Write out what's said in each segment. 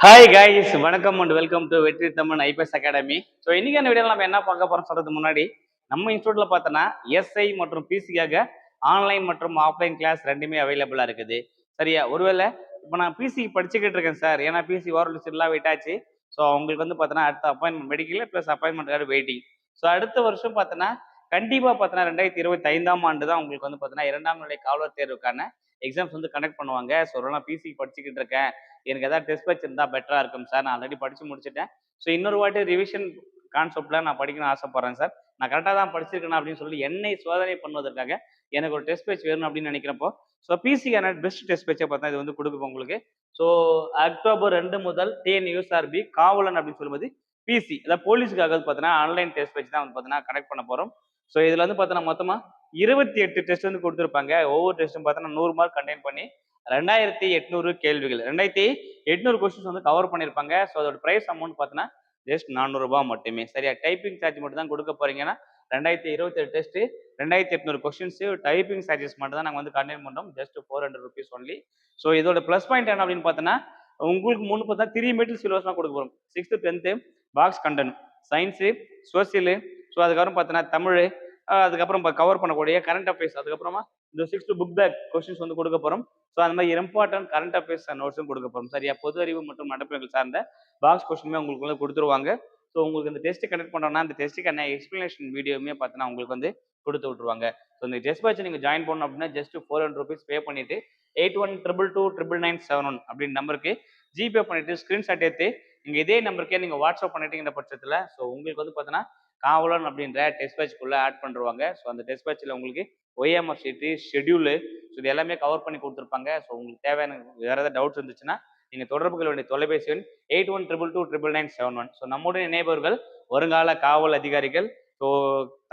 Hi guys வணக்கம் and welcome to Vetri Tamil IPS academy. So இன்னைக்கான video நம்ம என்ன பார்க்க போறோம் சொல்றது முன்னாடி நம்ம இன்ஸ்டியூட்ல பார்த்தோன்னா எஸ்ஐ மற்றும் பிசிக்காக ஆன்லைன் மற்றும் ஆஃப்லைன் கிளாஸ் ரெண்டுமே அவைலபிளா இருக்குது. சரியா? ஒருவேளை இப்போ நான் பிசி படிச்சுக்கிட்டு இருக்கேன் சார் ஏன்னா பிசி ஓரல் வெயிட் ஆச்சு. ஸோ அவங்களுக்கு வந்து பார்த்தோன்னா அடுத்த appointment medical plus appointment waiting so அடுத்த வருஷம் பார்த்தோன்னா கண்டிப்பாக பார்த்தோன்னா ரெண்டாயிரத்தி இருபத்தி ஐந்தாம் ஆண்டு தான் உங்களுக்கு வந்து பார்த்தோன்னா இரண்டாம் நிலை காவலர் தேர்வுக்கான எக்ஸாம்ஸ் வந்து கண்டக்ட் பண்ணுவாங்க. ஸோ நான் பிசி படிச்சுக்கிட்டு இருக்கேன். எனக்கு எதாவது டெஸ்ட் பேட்ச் இருந்தால் பெட்டராக இருக்கும் சார் நான் ஆல்ரெடி படித்து முடிச்சுட்டேன். ஸோ இன்னொரு வாட்டி ரிவிஷன் கான்செப்டில் நான் படிக்கணும்னு ஆசைப்பட்றேன் சார் நான் கரெக்டாக தான் படிச்சிருக்கேன் அப்படின்னு சொல்லி என்னை சோதனை பண்ணுவதற்காக எனக்கு ஒரு டெஸ்ட் பேட்ச் வேணும் அப்படின்னு நினைக்கிறப்போ ஸோ பிசிக்கான பெஸ்ட் டெஸ்ட் பேச்சை பார்த்தா இது வந்து கொடுக்கும் உங்களுக்கு. ஸோ அக்டோபர் ரெண்டு முதல் டிஎன் யூஎஸ்ஆர்பி காவலன் அப்படின்னு சொல்லும்போது பிசி அதாவது போலீஸுக்காக பார்த்தீங்கன்னா ஆன்லைன் டெஸ்ட் பேச்சு தான் வந்து பார்த்தீங்கன்னா கனெக்ட் பண்ண போகிறோம் ஸோ இதில் வந்து பார்த்தீங்கன்னா மொத்தமாக இருபத்தி எட்டு டெஸ்ட் வந்து கொடுத்துருப்பாங்க. ஒவ்வொரு டெஸ்ட்டும் பார்த்தோன்னா நூறு மார்க் கண்டெயின் பண்ணி ரெண்டாயிரத்தி எட்நூறு கேள்விகள். ரெண்டாயிரத்தி எட்நூறு கொஸ்டின்ஸ் வந்து கவர் பண்ணியிருப்பாங்க. ஸோ அதோட ப்ரைஸ் அமௌண்ட் பார்த்தோன்னா ஜஸ்ட் நானூறுரூபா மட்டுமே. சரியா? டைப்பிங் சார்ஜ் மட்டும் தான் கொடுக்க போறீங்கன்னா ரெண்டாயிரத்தி இருபத்தி ஏழு டெஸ்ட் ரெண்டாயிரத்தி எட்நூறு கொஸ்டின்ஸு டைப்பிங் சார்ஜஸ் மட்டும் தான் நாங்கள் வந்து கண்டெயின் பண்ணுறோம் just four hundred rupees only so இதோட ப்ளஸ் பாயிண்ட் என்ன அப்படின்னு பார்த்தோன்னா உங்களுக்கு முன்னு பார்த்தா த்ரீ மெட்டீரியல் சிலபஸ்லாம் கொடுக்க போகிறோம் sixth tenth box content science social so அதுக்கப்புறம் பார்த்தோன்னா தமிழ் அதுக்கப்புறம் கவர் பண்ணக்கூடிய கரண்ட் அஃபேர்ஸ் அதுக்கப்புறமா இந்த six to book back questions வந்து கொடுக்க போகிறோம் ஸோ அந்த மாதிரி இம்பார்ட்டன்ட் கரண்ட் அஃபேர்ஸ் நோட்ஸும் கொடுக்க போகிறோம் சரியா? பொது அறிவு மற்றும் நடப்புகள் சார்ந்த பாக்ஸ் கொஸ்டினுமே உங்களுக்கு வந்து கொடுத்துருவாங்க. ஸோ உங்களுக்கு இந்த டெஸ்ட் கனெக்ட் பண்ணுறோம்னா அந்த டெஸ்ட்டுக்கான எக்ஸ்பிளனேஷன் வீடியோமே பார்த்தீங்கன்னா உங்களுக்கு வந்து கொடுத்து விட்ருவாங்க ஸோ இந்த டெஸ்ட் பேட்ச் நீங்கள் ஜாயின் பண்ணணும் அப்படின்னா just four hundred rupees pay பண்ணிட்டு eight one triple two triple nine seven one அப்படின்னு நம்பருக்கு ஜிபே பண்ணிட்டு ஸ்க்ரீன்ஷாட் எடுத்து நீங்கள் இதே நம்பருக்கே நீங்கள் வாட்ஸ்அப் பண்ணிட்டீங்கிற பட்சத்தில் ஸோ உங்களுக்கு வந்து பார்த்தீங்கன்னா காவலன் அப்படின்ற டெஸ்ட் பேட்ச்க்குள்ளே ஆட் பண்ணுவாங்க ஸோ அந்த டெஸ்ட் பேட்சில் உங்களுக்கு ஒய்எம்ஆர் சீட்டு ஷெடியூலு ஸோ இது எல்லாமே கவர் பண்ணி கொடுத்துருப்பாங்க. ஸோ உங்களுக்கு தேவையான வேறு ஏதாவது டவுட்ஸ் இருந்துச்சுன்னா நீங்கள் தொடர்பு கொள்ள வேண்டிய தொலைபேசி எண் eight one triple two triple nine seven one so நம்முடைய நினைவர்கள் வருங்கால காவல் அதிகாரிகள் ஸோ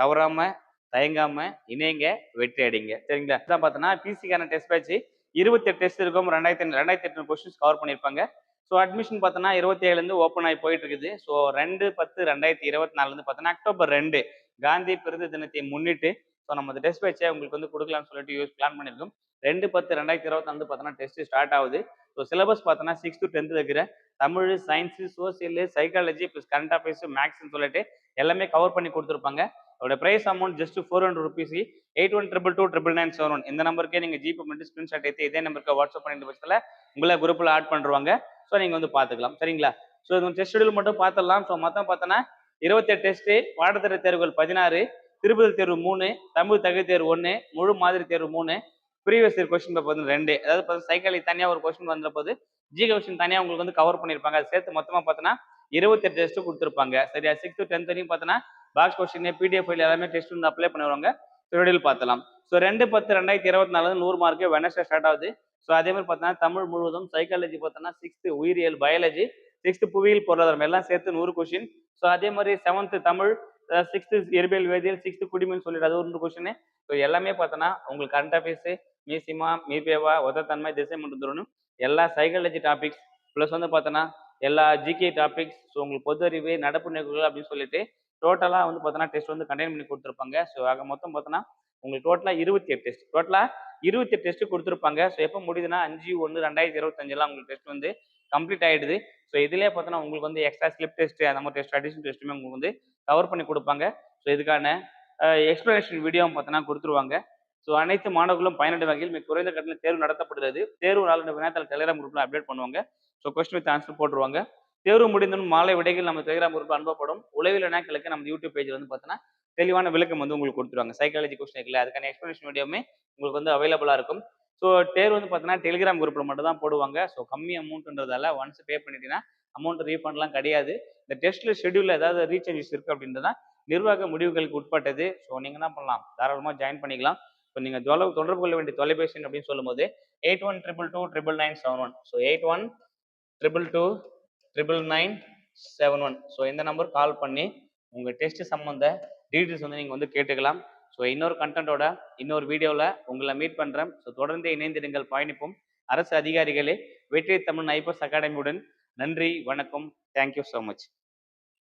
தவறாமல் தயங்காமல் இணைங்க வெற்றி அடிங்க. சரிங்களா? இதான் பார்த்தோன்னா பிசிக்கான டெஸ்ட் பேட்ச் இருபத்தெட்டு டெஸ்ட் இருக்கும். ரெண்டாயிரத்தி ரெண்டாயிரத்தி எட்டு கொஸ்டின்ஸ் கவர் பண்ணியிருப்பாங்க. ஸோ அட்மிஷன் பார்த்தோன்னா இருபத்தி ஏழுலேருந்து ஓப்பன் ஆகி போயிட்டு இருக்குது ஸோ ரெண்டு பத்து ரெண்டாயிரத்தி இருபத்தி நாலுலேருந்து பார்த்தோன்னா அக்டோபர் ரெண்டு. காந்தி பிறந்த தினத்தை முன்னிட்டு ஸோ நம்ம அந்த டெஸ்ட் பேச்சை உங்களுக்கு வந்து கொடுக்கலாம்னு சொல்லிட்டு யூஸ் பிளான் பண்ணியிருக்கோம். ரெண்டு பத்து ரெண்டாயிரத்தி இருபத்தி நாலு பார்த்தோன்னா டெஸ்ட் ஸ்டார்ட் ஆகுது. ஸோ சிலபஸ் பார்த்தோன்னா சிக்ஸ் டு டென்த் இருக்கிற Tamil science social psychology plus current affairs மேக்ஸ்னு சொல்லிட்டு எல்லாமே கவர் பண்ணி கொடுத்துருப்பாங்க. அதோட price amount just four hundred rupees eight one triple two triple nine seven one இந்த நம்பருக்கே நீங்கள் ஜிபே பண்ணிட்டு ஸ்க்ரீன்ஷாட் எடுத்து இதே நம்பருக்கு வாட்ஸ்அப் பண்ணிட்டு பட்சத்தில் உங்களை குரூப்பில் ஆட் பண்ணுவாங்க ஸோ நீங்கள் வந்து பார்த்துக்கலாம். சரிங்களா? ஸோ இது டெஸ்ட் ஷெடியூல் மட்டும் பார்த்துடலாம். ஸோ மொத்தம் பார்த்தோன்னா இருபத்தெட்டு டெஸ்ட்டு பாடத்திட்ட தேர்வுகள் பதினாறு திருப்பதி தேர்வு மூணு தமிழ் தகுதி தேர்வு ஒன்று முழு மாதிரி தேர்வு மூணு ப்ரீவியஸ் இயர் கொஸ்டின் பேப்பர் வந்து ரெண்டு. அதாவது சைக்கிளி தனியாக ஒரு கொஸ்டின் வந்த போது ஜி கொஸ்டின் தனியாக உங்களுக்கு வந்து கவர் பண்ணியிருப்பாங்க அது சேர்த்து மொத்தமாக பார்த்தோன்னா இருபத்தெட்டு டெஸ்ட் கொடுத்துருப்பாங்க. சரியா? சிக்ஸ்த்து டென்த் வரையும் பார்த்தோன்னா பாக்ஸ் கொஸ்டின் பிடிஎஃப் ஃபைல் எல்லாமே டெஸ்ட் வந்து அப்ளை பண்ணுவாங்க ஷெடியூல் பார்த்தலாம் ஸோ ரெண்டு பத்து ரெண்டாயிரத்தி இருபத்தி நாலு நூறு மார்க்கு வெனஸ்டே ஸ்டார்ட் ஆகுது. ஸோ அதே மாதிரி பார்த்தோன்னா தமிழ் முழுவதும் சைக்காலஜி பார்த்தோன்னா சிக்ஸ்த்து உயிரியல் பயாலஜி சிக்ஸ்த்து புவியியல் பொருளாதாரம் எல்லாம் சேர்த்து நூறு கொஷின் ஸோ அதே மாதிரி செவன்த்து தமிழ் சிக்ஸ்த்து இயற்பியல் வேதியியல் சிக்ஸ்த்து குடிமைன்னு சொல்லிட்டு அது ஒரு கொஷின் ஸோ எல்லாமே பார்த்தோன்னா உங்களுக்கு கரண்ட் அஃபேர்ஸு மீசிமா மீபேவா ஒத்தத்தன்மை திசை மட்டும் எல்லா சைக்காலஜி டாபிக்ஸ் ப்ளஸ் வந்து பார்த்தோன்னா எல்லா ஜிகே டாபிக்ஸ் ஸோ உங்களுக்கு பொது அறிவு நடப்பு நிகழ்வுகள் அப்படின்னு சொல்லிட்டு டோட்டலாக வந்து பார்த்தோன்னா டெஸ்ட் வந்து கண்டெயின் பண்ணி கொடுத்துருப்பாங்க. ஸோ ஆக மொத்தம் பார்த்தோன்னா உங்களுக்கு டோட்டலாக இருபத்தி எட்டு டெஸ்ட் டோட்டலாக இருபத்தி எட்டு டெஸ்ட் கொடுத்துருப்பாங்க. ஸோ எப்போ முடியுதுன்னா அஞ்சு ஒன்று ரெண்டாயிரத்தி இருபத்தஞ்செல்லாம் உங்களுக்கு டெஸ்ட் வந்து கம்ப்ளீட் ஆகிடுது ஸோ இதிலே பார்த்தோன்னா உங்களுக்கு வந்து எக்ஸ்ட்ரா ஸ்லிப் டெஸ்ட் அந்த மாதிரி டெஸ்ட் அடிஷன் டெஸ்ட்டுமே உங்களுக்கு வந்து கவர் பண்ணி கொடுப்பாங்க. ஸோ இதுக்கான எக்ஸ்பிளனேஷன் வீடியோவும் பார்த்தோன்னா கொடுத்துருவாங்க. ஸோ அனைத்து மாணவர்களும் பயனடை வகையில் மிக குறைந்த கட்டணம் தேர்வு நடத்தப்படுகிறது. தேர்வு நாள் வினாத்தால் டெலிகிராம் குரூப்பில் அப்டேட் பண்ணுவாங்க. ஸோ கொஸ்டின் வித் ஆன்சர் போட்டுருவாங்க. தேர்வு முடிந்ததும் மாலை விடைகள் நம்ம டெலிகிராம் குரூப்பில் அனுப்பப்படும். உளவில் வினாக்களுக்கு நம்ம யூடியூப் பேஜில் வந்து பார்த்தோன்னா தெளிவான விளக்கம் வந்து உங்களுக்கு கொடுத்துருவாங்க. சைக்காலஜி கொஸ்டின் இருக்குல்ல அதுக்கான எக்ஸ்பிளேஷன் வீடியோமே உங்களுக்கு வந்து அவைலபிளாக இருக்கும். ஸோ தேர்வு வந்து பார்த்தீங்கன்னா டெலிகிராம் குரூப்பில் மட்டும் தான் போடுவாங்க. ஸோ கம்மி அமௌண்ட்ன்றதால ஒன்ஸ் பே பண்ணிட்டீங்கன்னா அமௌண்ட் ரீஃபண்ட்லாம் கிடையாது. இந்த டெஸ்ட்டில் ஷெடியூலில் ஏதாவது ரீசேஞ்சஸ் இருக்குது அப்படின்றதா நிர்வாக முடிவுகளுக்கு உட்பட்டது. ஸோ நீங்கள் என்ன பண்ணலாம்? தாராளமாக ஜாயின் பண்ணிக்கலாம். இப்போ நீங்கள் தொலை தொடர்பு கொள்ள வேண்டிய தொலைபேசி அப்படின்னு சொல்லும்போது eight one triple two triple nine seven one so eight one triple two triple nine seven one so இந்த நம்பர் கால் பண்ணி உங்கள் டெஸ்ட் சம்மந்த டீட்டெயில்ஸ் வந்து நீங்கள் வந்து கேட்டுக்கலாம். ஸோ இன்னொரு கண்டென்ட்டோட இன்னொரு வீடியோவில் உங்களை மீட் பண்ணுறேன் ஸோ தொடர்ந்து இணைந்திருங்கள் பயணிப்போம். அரசு அதிகாரிகளே வெற்றி தமிழ் ஐபஸ் அகாடமியுடன் நன்றி வணக்கம். Thank you so much